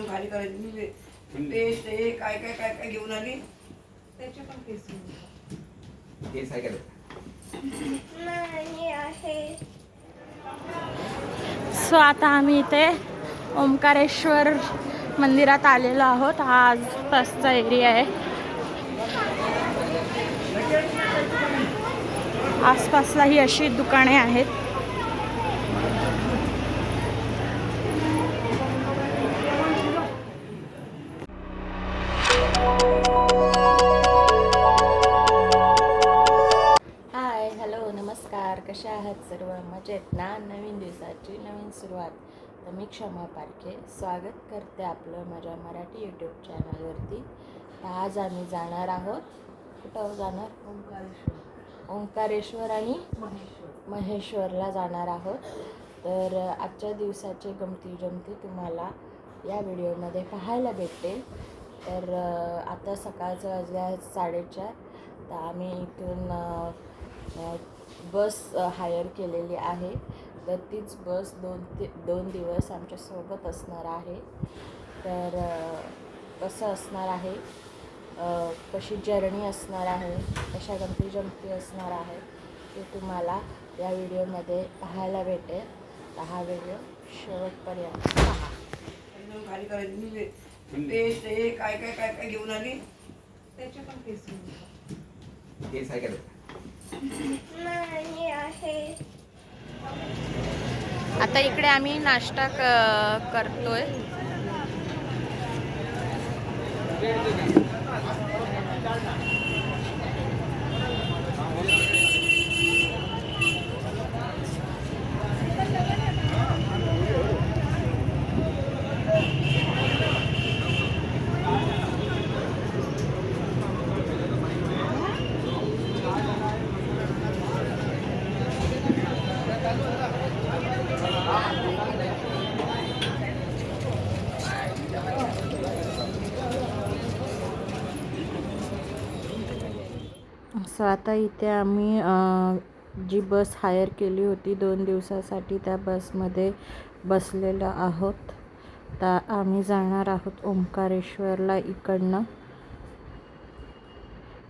म्हणून खाली करायची मी पेस्ट हे काय काय काय काय घेऊन आली. त्याचे पण केस केस आहे. का सो आता आम्ही इथे ओंकारेश्वर मंदिरात आलेलो आहोत. हा आसपासचा एरिया आहे. आसपासला ही अशी दुकाने आहेत. सर्व मजेत ना नवीन दिवसाची नवीन सुरुवात. तर मी क्षमा पारखे स्वागत करते आपलं माझ्या मराठी यूट्यूब चॅनलवरती तर आज आम्ही जाणार आहोत. कुठं जाणार? ओंकारेश्वर. ओंकारेश्वर आणि महेश्वर. महेश्वरला जाणार आहोत. तर आजच्या दिवसाची गमती जमती तुम्हाला या व्हिडिओमध्ये पाहायला भेटेल तर आता सकाळचं वाजल्या साडेचार. तर आम्ही इथून बस हायर केलेली आहे. तर तीच बस दोन ते दोन दिवस आमच्यासोबत असणार आहे. तर कसं असणार आहे? कशी जर्नी असणार आहे? कशा गमती जमती असणार आहे? ते तुम्हाला या व्हिडिओमध्ये पाहायला भेटेल. तर हा व्हिडिओ शेवटपर्यंत पहा. म्हणून खाली करायची मी पेस्ट हे काय काय काय काय घेऊन आली? त्याचे पण केस केस आहे का आता इकडे आम्ही नाश्ता क करतोय. सो आता इथे आम्ही जी बस हायर केली होती दोन दिवसासाठी त्या बसमध्ये बसलेलो आहोत. तर आम्ही जाणार आहोत ओंकारेश्वरला इकडनं.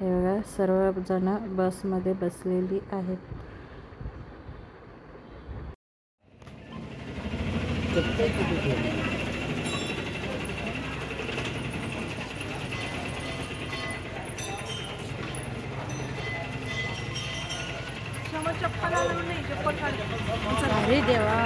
हे बघा सर्वजणं बसमध्ये बसलेली आहेत. अरे देवा.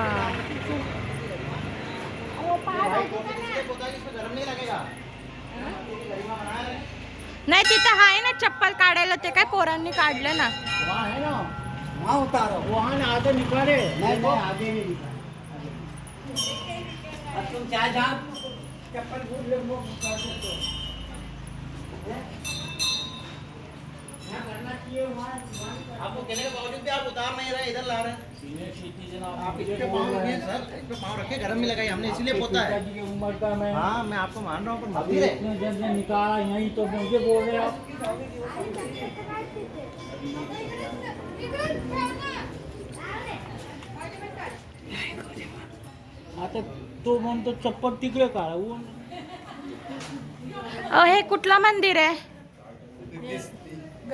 नाही तिथं आहे ना चप्पल काढायला ते काय पोरांनी काढलं ना. वहाँ ना उतारो वहाँ ना आगे निकाले नहीं नहीं आगे नहीं निकाले तुम चाहे जहाँ चप्पल भूल ले वो कर सकते हो आपको कहने के बावजूद भी आप उतार नहीं रहे इधर ला रहे हैं। आप इस पे पाँव रखिए सर इस पे पाँव रखिए घर में लगाई हमने इसीलिए पोता है। उम्र का मैं हाँ मैं आपको मान रहा हूँ पर निकाला यहीं तो मुझे बोल रहे आप। आता तो चप्पल तिकडे काढा ऊन हे कुठलं मंदिर आहे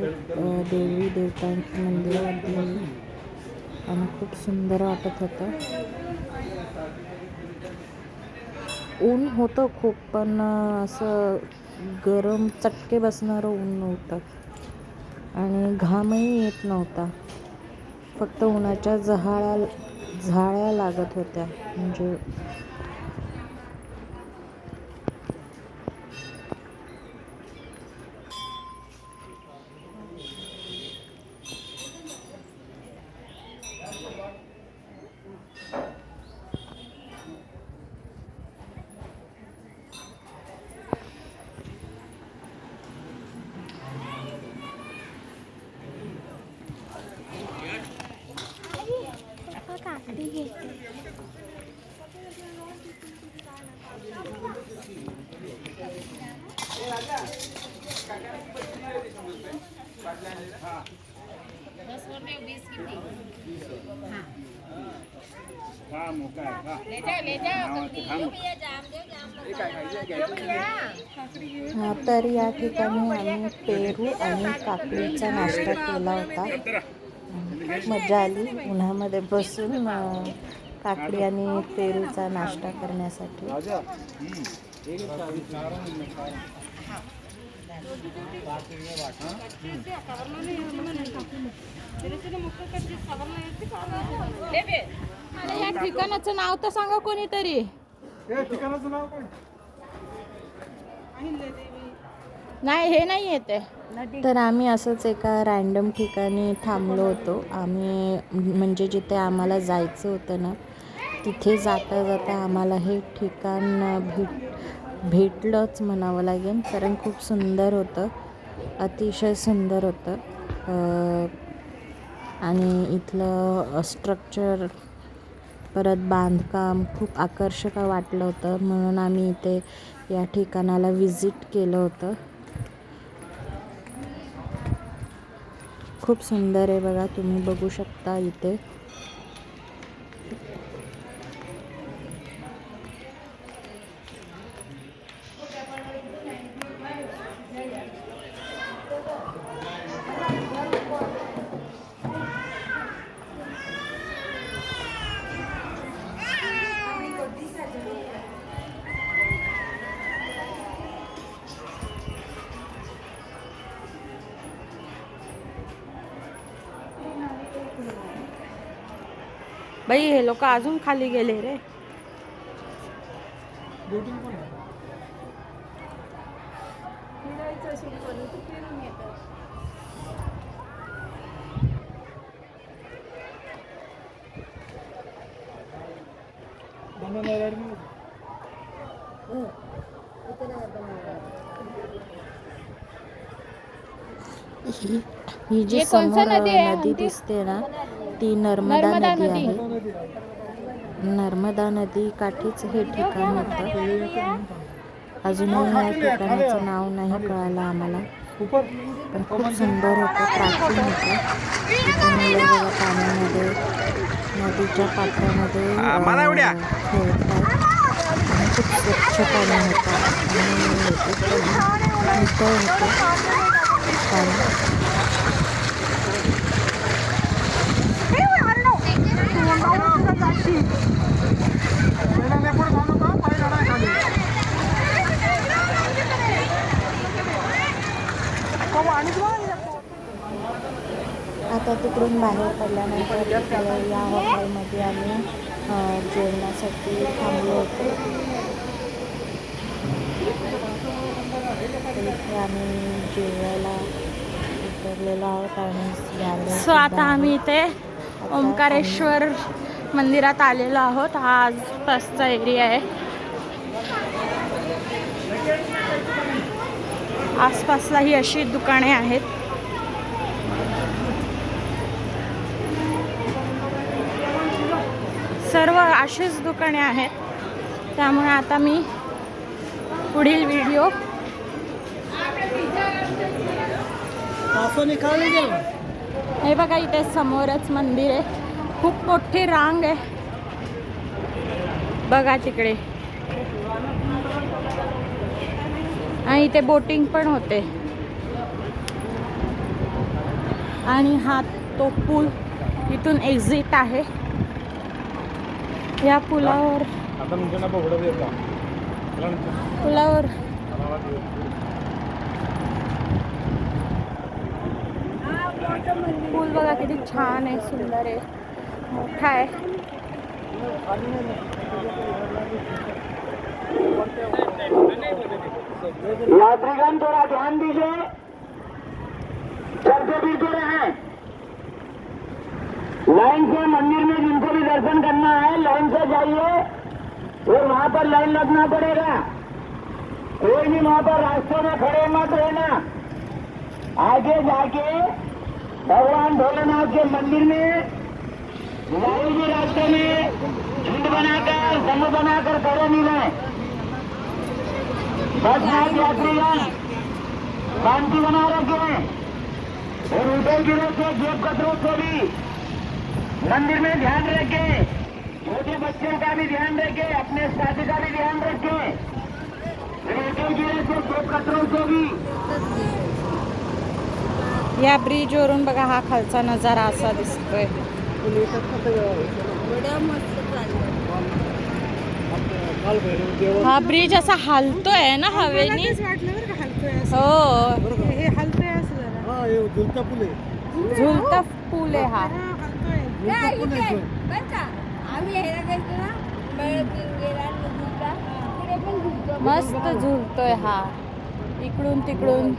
देवी देवतांची मंदिरं आणि खूप सुंदर वाटत होतं. ऊन होतं खूप पण असं गरम चटके बसणारं ऊन नव्हतं. आणि घामही येत नव्हता. फक्त उन्हाच्या झहाळ्या झाळ्या लागत होत्या. म्हणजे हा, तर या ठिकाणी आम्ही पेरू आणि काकडीचा नाश्ता केला होता. मजा आली. उन्हामध्ये बसून अं, काकडी आणि पेरूचा नाश्ता करण्यासाठी. या ठिकाणाचं नाव तर सांगा कोणीतरी. नाही हे नाही येते तर आम्ही असंच एका रॅन्डम ठिकाणी थांबलो होतो. आम्ही म्हणजे जिथे आम्हाला जायचं होतं ना तिथे जाता जाता आम्हाला हे ठिकाण भेट भेटलंच म्हणावं लागेल कारण खूप सुंदर होतं. अतिशय सुंदर होतं. आणि इथलं स्ट्रक्चर परत बांधकाम खूप आकर्षक वाटलं होतं. म्हणून आम्ही इथे या ठिकाणाला विजिट केलं होतं. खूप सुंदर आहे बघा तुम्ही बघू शकता इथे. बाई हे लोक अजून खाली गेले रे. ही ही जी समोर नदी? दिसते ना ती नर्मदा नदी आहे. नर्मदा नदी काठीच हे ठिकाण होतं. अजूनही या ठिकाणाचं नाव नाही कळालं आम्हाला. पण खूप सुंदर होतं प्राचीन होतं. तिथे मुलं बघा पाण्यामध्ये नदीच्या पात्रामध्ये खेळतात. आणि खूप स्वच्छ पाणी होतं. आणि होतं. पाणी आता तिकडून बाहेर पडल्यानंतर इकडे या हॉटेलमध्ये आम्ही अ, जेवणासाठी थांबलो होतो तर इथे आम्ही जेवायला उतरलेलो आहोत आणि गाड्या सो आता सुद्धा आम्ही आहेत. इथे आता ओंकारेश्वर मंदिरात आलेलो आहोत. हा आसपासचा एरिया आहे. आसपासला ही अशी दुकाने आहेत. सर्व अशीच दुकाने आहेत. त्यामुळे आता मी पुढील व्हिडिओ हे बघा इथे समोरच मंदिर आहे. खूप मोठी रांग आहे. बघा तिकडे. आणि इथे बोटिंग पण होते. आणि हा तो पूल इथून एक्झिट आहे. या पुलावर पुलावर पूल बघा किती छान आहे सुंदर आहे. मोठा आहे यात्रीगण थोड़ा ध्यान दीजिए चलते फिरते रहे लाइन से मंदिर में जिनको भी दर्शन करना है लाइन से जाइए. और वहां पर लाइन लगना पड़ेगा. कोई भी वहां पर रास्ते में खड़े मत रहना. आगे जाके भगवान भोलेनाथ के मंदिर में लाइन के रास्ते में झुंड बनाकर समूह बनाकर खड़े मिले बस बदनाम यात्रीगण शांति बना रखें और उधर गिरों से जेब कतरों से भी मंदिर में ध्यान रखें. छोटे बच्चों का भी ध्यान रखें अपने साथी का भी ध्यान रखें. उधर गिरों से या ब्रिजवरून बघा हा खालचा नजारा असा दिसतोय. हा ब्रिज असा हालतोय ना हवेनी? हो. झुलता पूल आहे हा. बरं का. आम्ही ह्याला गेलो ना बळद गेला नदीला तिकडे पण झुलतो. मस्त झुलतोय हा. इकडून तिकडून.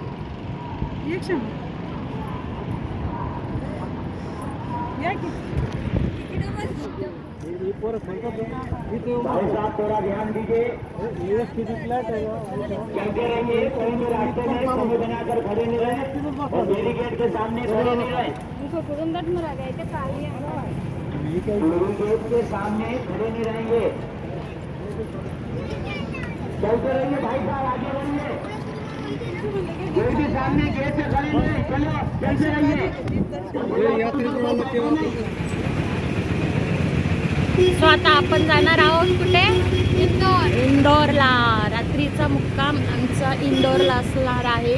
थोड़ा ध्यान दीजिए। चलते रहिए कोई भी रास्ते में समूह बनाकर खड़े नहीं रहे और बैरिकेड के सामने खड़े नहीं रहे? बैरिकेड के सामने खड़े नहीं रहेंगे। चलते रहिए भाई साहब आगे बढ़िए। से आता आपण जाणार आहोत कुठे? इंदोर. इंदोरला. रात्रीचा मुक्काम आमचा इंदोरला असणार आहे.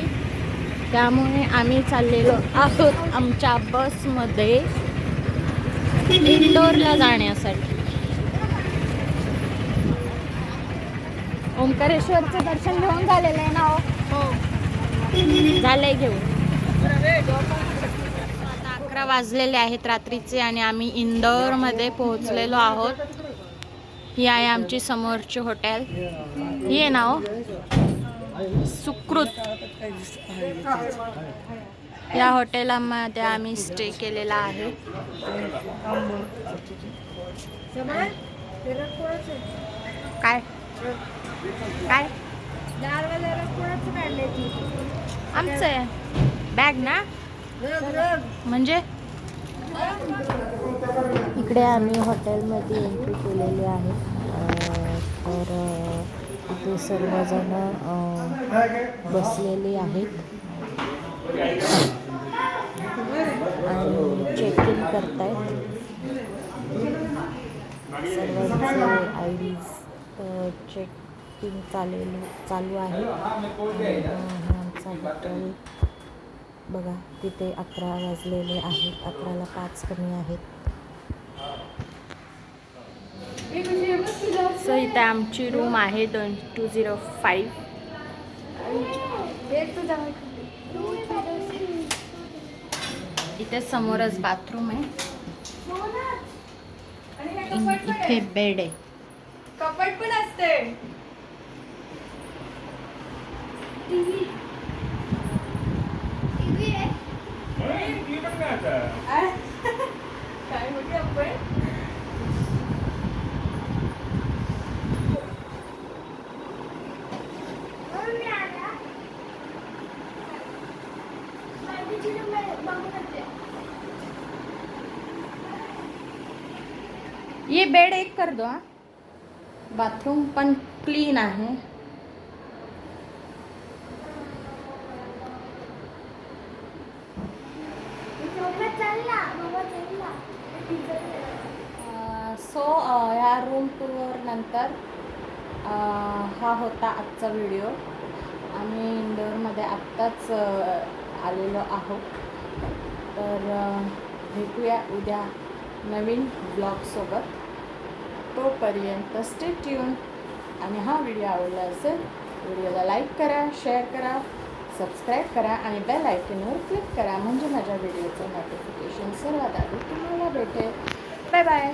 त्यामुळे आम्ही चाललेलो आहोत आमच्या बसमध्ये इंदोरला जाण्यासाठी. ओंकारेश्वरचं दर्शन घेऊन झालेलं आहे ना हो? झालंय घेऊन. आता अकरा वाजलेले आहेत रात्रीचे आणि आम्ही इंदोरमध्ये पोहोचलेलो आहोत. ही आहे आमची समोरची हॉटेल. ही आहे ना हो? सुकृत. या हॉटेलामध्ये आम्ही स्टे केलेला आहे. काय? काय? कोणाचं आमचं आहे. बॅग ना? म्हणजे? इकडे आम्ही हॉटेलमध्ये एंट्री केलेली आहे. अं, तर इथे सर्वजण बसलेली आहेत. आणि चेक इन करतायत. सर्वांचे आय डीज चेकिंग चालू चालू आहे. आमचं हॉटेल बघा तिथे अकरा वाजलेले आहेत. अकराला पाच कमी आहेत. सो इथे आमची रूम आहे दोन टू झिरो फाईव्ह इथे समोरच बाथरूम आहे. इथे बेड आहे. कपड पण असते. ये बेड एक कर दो हाँ। बाथरूम पण क्लीन आहे. नंतर हा होता आजचा व्हिडिओ. आम्ही इंदोरमध्ये आत्ताच आलेलो आहोत. तर भेटूया उद्या नवीन ब्लॉगसोबत. तोपर्यंत स्टे ट्यून आणि हा व्हिडिओ आवडला असेल व्हिडिओला लाईक करा शेअर करा सबस्क्राईब करा आणि बेल आयकनवर क्लिक करा. म्हणजे माझ्या व्हिडिओचं नोटिफिकेशन सर्वात आधी तुम्हाला भेटेल. Bye bye